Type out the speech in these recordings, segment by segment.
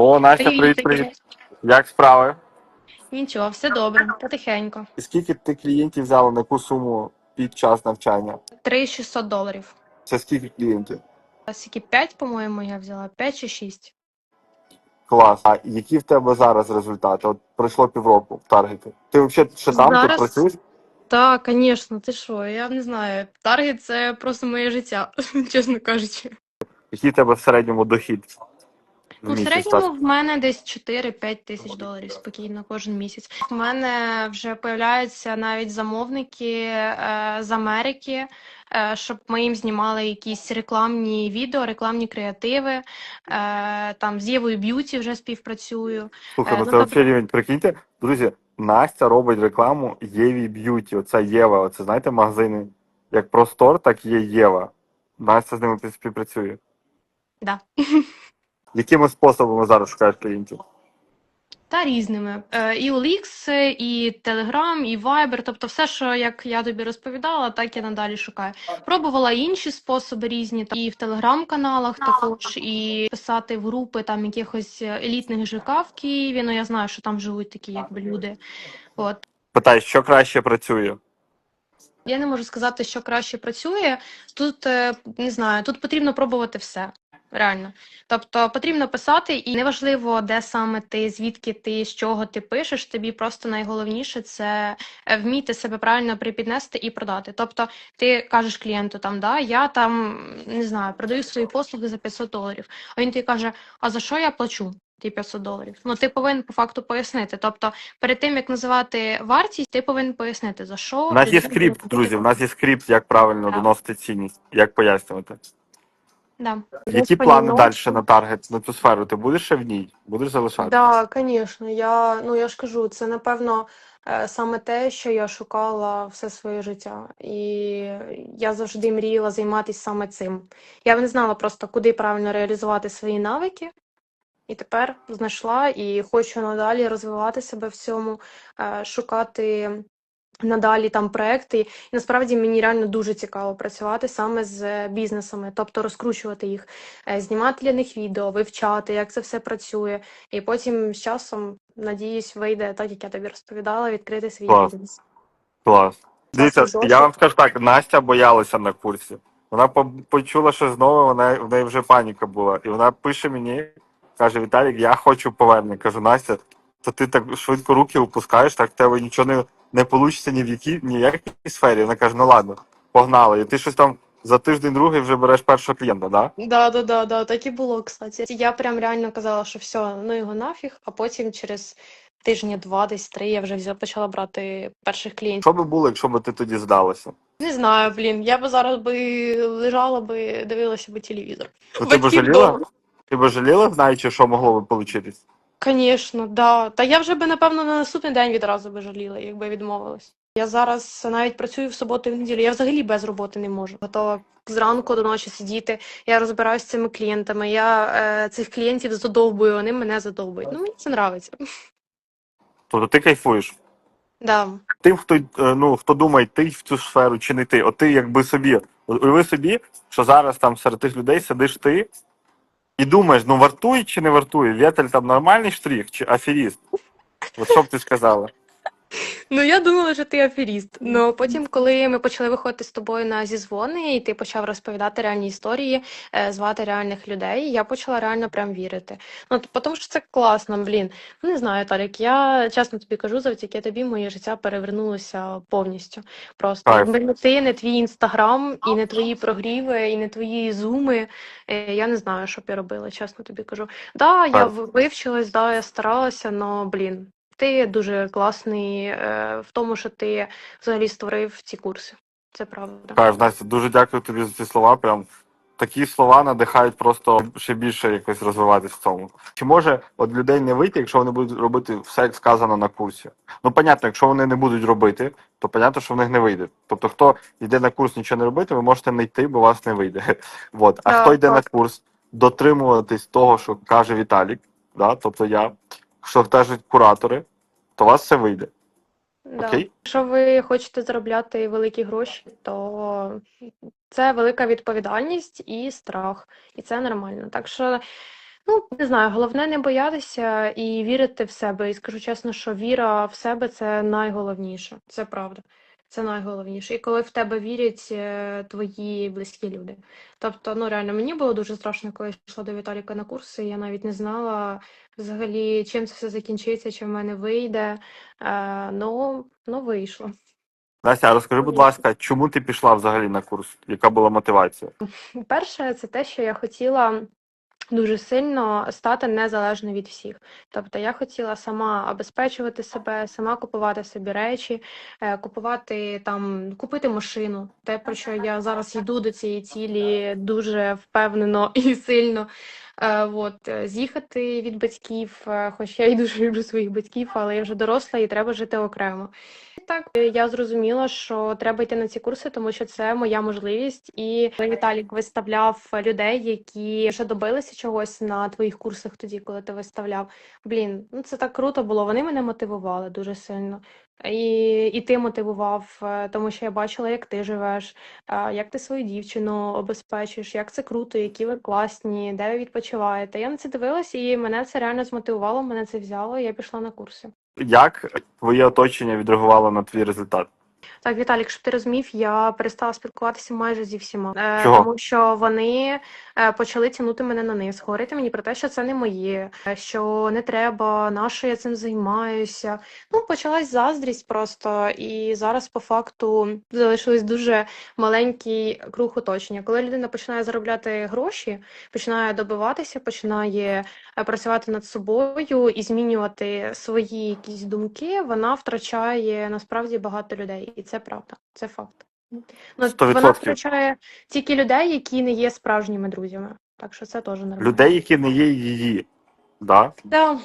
О, Настя, привіт, Привіт. Як справи? Нічого, все добре, потихеньку. І скільки ти клієнтів взяла на яку суму під час навчання? 3600 доларів. Це скільки клієнтів? А скільки 5, по-моєму, я взяла, 5 чи 6. Клас. А які в тебе зараз результати? От пройшло півроку в таргеті. Ти взагалі ще там ти Зараз- працюєш? Так, звісно, ти що, я не знаю. Таргет це просто моє життя, чесно кажучи. Який в тебе в середньому дохід? В Ну, в середньому в мене десь 4-5 тисяч доларів спокійно кожен місяць. У мене вже появляються навіть замовники е, з Америки, е, щоб ми їм знімали якісь рекламні відео, рекламні креативи. Е, там з Євою Б'юті вже співпрацюю. Слухай, Е, ну ну, це тобто- взагалі рівень. Прикиньте, друзі, Настя робить рекламу Єві Б'юті. Оце Єва. Оце знаєте, магазини як Простор, так є Єва. Настя з ними співпрацює. Да. Якими способами зараз шукаєш клієнтів? Та різними. Е, І OLX, і Telegram, і Viber, тобто все, що як я тобі розповідала, так я надалі шукаю. Пробувала інші способи різні, і в телеграм-каналах також, і писати в групи там якихось елітних ЖК в Києві. Ну я знаю, що там живуть такі якби люди. От. Питай, що краще працює? Я не можу сказати, що краще працює. Тут е, не знаю, тут потрібно пробувати все. Реально. Тобто потрібно писати, і неважливо, де саме ти, звідки ти, з чого ти пишеш. Тобі просто найголовніше це е, вміти себе правильно припіднести і продати. Тобто, ти кажеш клієнту там, да, я там не знаю, продаю свої послуги за 500 доларів. А він тобі каже: А за що я плачу? Ті 500 доларів. Ну, ти повинен по факту пояснити. Тобто, перед тим як називати вартість, ти повинен пояснити за що У нас є скрипт, друзі. У нас є скрипт, як правильно Так. доносити цінність, як пояснювати. Да. Які плани далі на таргет, на цю сферу? Ти будеш ще в ній? Будеш залишати? Да, звісно. Я, ну, я ж кажу, це напевно е, саме те, що я шукала все своє життя. І я завжди мріяла займатися саме цим. Я не знала просто, куди правильно реалізувати свої навики. І тепер знайшла і хочу надалі розвивати себе в цьому, е, шукати надалі там проекти. І насправді мені реально дуже цікаво працювати саме з бізнесами, тобто розкручувати їх, е, знімати для них відео, вивчати, як це все працює. І потім з часом, надіюсь, вийде так, як я тобі розповідала, відкрити свій Клас. бізнес. Клас. Дивіться, я вам скажу так, Настя боялася на курсі. Вона по- почула щось нове, вона в неї вже паніка була. І вона пише мені, каже: Віталік, я хочу повернення. Кажу, Настя, то ти так швидко руки опускаєш, так в тебе нічого не, не вийде ні в якій ніякій сфері. Вона каже, ну ладно, погнали. І ти щось там за тиждень другий вже береш першого клієнта, да? Да, да, да, да, так і було, кстати. Я прям реально казала, що все, ну його нафіг, а потім через тижня два, десь три, я вже взяла, почала брати перших клієнтів. Що би було, якщо б ти тоді здалася? Не знаю, блін, я би зараз би лежала би, дивилася би телевізор. Ну, ти б жаліла? Ти б жаліла, знаючи, що могло б вийти? Звісно, да. Та я вже би, напевно, на наступний день відразу би жаліла, якби відмовилась. Я зараз навіть працюю в суботу і в неділю. Я взагалі без роботи не можу. Готова зранку до ночі сидіти. Я розбираюся з цими клієнтами. Я е, цих клієнтів задовбую, вони мене задовбують. Ну, мені це нравиться. Тобто ти кайфуєш. Да. тим, хто е, ну хто думає йти в цю сферу чи не йти, от ти якби собі, уяви собі, що зараз там серед тих людей сидиш ти і думаєш, ну вартує чи не вартує? Вєтель там нормальний штрих чи аферіст? От що б ти сказала? Ну, я думала, що ти аферіст. Ну потім, коли ми почали виходити з тобою на зізвони, і ти почав розповідати реальні історії, е, звати реальних людей, я почала реально прям вірити. Ну, тому що це класно, блін. Ну, не знаю, Тарік, я чесно тобі кажу, завдяки тобі моє життя перевернулося повністю. Просто якби не ти, не твій інстаграм, і не твої прогріви, і не твої зуми. е, Я не знаю, що б я робила, чесно тобі кажу. Да, я вивчилась, да, я старалася, але блін. Ти дуже класний е, в тому, що ти взагалі створив ці курси. Це правда. Кайф, Настя, дуже дякую тобі за ці слова. Прям такі слова надихають просто ще більше якось розвиватись в цьому. Чи може от людей не вийти, якщо вони будуть робити все, як сказано на курсі? Ну, понятно, якщо вони не будуть робити, то понятно, що в них не вийде. Тобто, хто йде на курс нічого не робити, ви можете не йти, бо у вас не вийде. Вот. А Так, хто йде на курс, дотримуватись того, що каже Віталік, да? тобто я, що кажуть куратори, то у вас все вийде. Да. Окей? Якщо ви хочете заробляти великі гроші, то це велика відповідальність і страх, і це нормально. Так що Ну, не знаю, головне не боятися і вірити в себе. І скажу чесно, що віра в себе це найголовніше. Це правда. Це найголовніше. І коли в тебе вірять е, твої близькі люди. Тобто, ну реально, мені було дуже страшно, коли я йшла до Віталіка на курси. Я навіть не знала взагалі, чим це все закінчиться, чи в мене вийде. Е, ну, ну, вийшло. Настя, розкажи, будь ласка, чому ти пішла взагалі на курс? Яка була мотивація? Перше, це те, що я хотіла дуже сильно стати незалежною від всіх. Тобто я хотіла сама обезпечувати себе, сама купувати собі речі, е, купувати там, купити машину. Те, про що я зараз йду до цієї цілі дуже впевнено і сильно. Е, От, е, з'їхати від батьків, е, хоч я і дуже люблю своїх батьків, але я вже доросла і треба жити окремо. Так я зрозуміла, що треба йти на ці курси, тому що це моя можливість. І Віталік виставляв людей, які вже добилися чогось на твоїх курсах, тоді, коли ти виставляв. Блін, ну це так круто було. Вони мене мотивували дуже сильно. І, і ти мотивував, е, тому що я бачила, як ти живеш, е, як ти свою дівчину обезпечуєш, як це круто, які ви класні, де ви відпочиваєте. Я на це дивилась, і мене це реально змотивувало, мене це взяло, і я пішла на курси. Як твоє оточення відреагувало на твій результат? Так, Віталік, щоб ти розумів, я перестала спілкуватися майже зі всіма, е, Чого? тому що вони е, почали тягнути мене на низ, говорити мені про те, що це не моє, е, що не треба, на що я цим займаюся. Ну, почалась заздрість просто, і зараз по факту залишилось дуже маленький круг оточення. Коли людина починає заробляти гроші, починає добиватися, починає працювати над собою і змінювати свої якісь думки, вона втрачає насправді багато людей, і це правда, це факт. Ну, вона відсотків. втрачає тільки людей, які не є справжніми друзями. Так що це теж нормально. Людей, які не є її. Да? Да.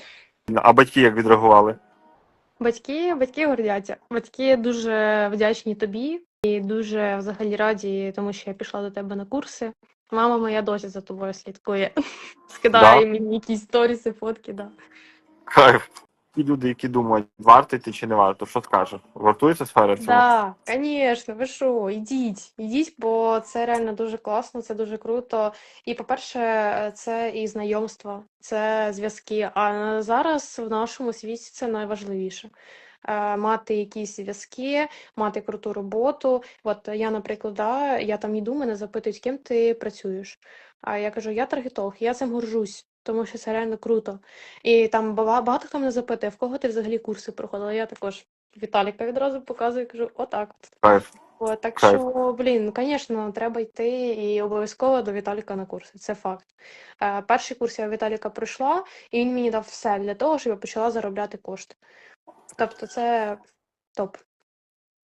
А батьки як відреагували? Батьки, батьки гордяться. Батьки дуже вдячні тобі і дуже взагалі раді, тому що я пішла до тебе на курси. Мама моя досі за тобою слідкує. Скидає Да? мені якісь сторіси, фотки, да. Кайф. Ті люди, які думають, варто йти чи не варто, що скажеш? Вартується сфера цього? Да, звісно, ви що, ідіть, ідіть, бо це реально дуже класно, це дуже круто. І, по-перше, це і знайомства, це зв'язки. А зараз в нашому світі це найважливіше. Е, Мати якісь зв'язки, мати круту роботу. От я, наприклад, да, я там йду, мене запитують, ким ти працюєш. А я кажу, я таргетолог, я цим горжусь, тому що це реально круто. І там багато хто мене запитує, в кого ти взагалі курси проходила. Я також Віталіка відразу показую, кажу, отак. от. Кайф. От, так Кайф. що, блін, звісно, треба йти і обов'язково до Віталіка на курси. Це факт. Е, перший курс я у Віталіка пройшла, і він мені дав все для того, щоб я почала заробляти кошти. Тобто, це топ.